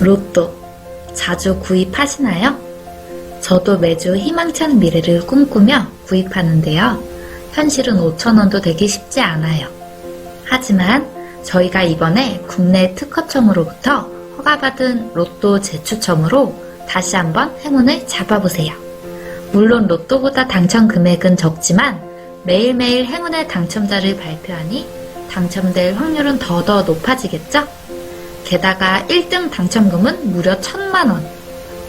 로또 자주 구입하시나요? 저도 매주 희망찬 미래를 꿈꾸며 구입하는데요. 현실은 5천원도 되기 쉽지 않아요. 하지만 저희가 이번에 국내 특허청으로부터 허가받은 로또 재추첨으로 다시 한번 행운을 잡아보세요. 물론 로또보다 당첨 금액은 적지만 매일매일 행운의 당첨자를 발표하니 당첨될 확률은 더더 높아지겠죠? 게다가 1등 당첨금은 무려 1천만원.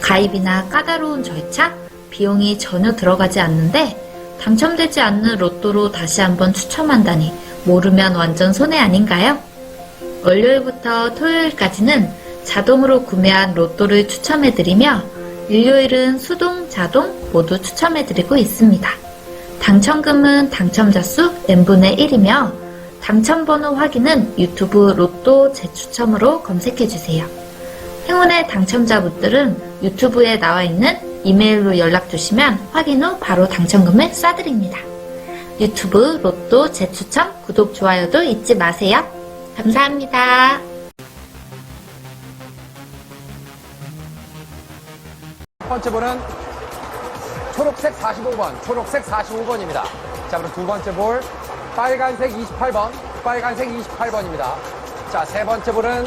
가입이나 까다로운 절차, 비용이 전혀 들어가지 않는데 당첨되지 않는 로또로 다시 한번 추첨한다니 모르면 완전 손해 아닌가요? 월요일부터 토요일까지는 자동으로 구매한 로또를 추첨해드리며 일요일은 수동, 자동 모두 추첨해드리고 있습니다. 당첨금은 당첨자 수 n분의 1이며 당첨번호 확인은 유튜브 로또 재추첨으로 검색해주세요. 행운의 당첨자 분들은 유튜브에 나와 있는 이메일로 연락 주시면 확인 후 바로 당첨금을 쏴드립니다. 유튜브 로또 재추첨 구독, 좋아요도 잊지 마세요. 감사합니다. 첫 번째 볼은 초록색 45번, 초록색 45번입니다. 자, 그럼 두 번째 볼, 빨간색 28번, 빨간색 28번입니다. 자, 세 번째 볼은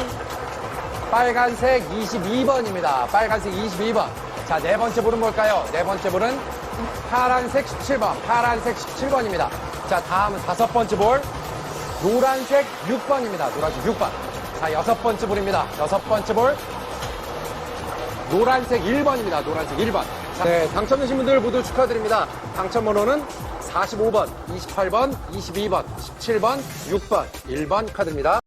빨간색 22번입니다. 빨간색 22번. 자, 네 번째 볼은 뭘까요? 네 번째 볼은 파란색 17번, 파란색 17번입니다. 자, 다음은 다섯 번째 볼, 노란색 6번입니다. 노란색 6번. 자, 여섯 번째 볼입니다. 여섯 번째 볼, 노란색 1번입니다. 노란색 1번. 네, 당첨되신 분들 모두 축하드립니다. 당첨 번호는 45번, 28번, 22번, 17번, 6번, 1번 카드입니다.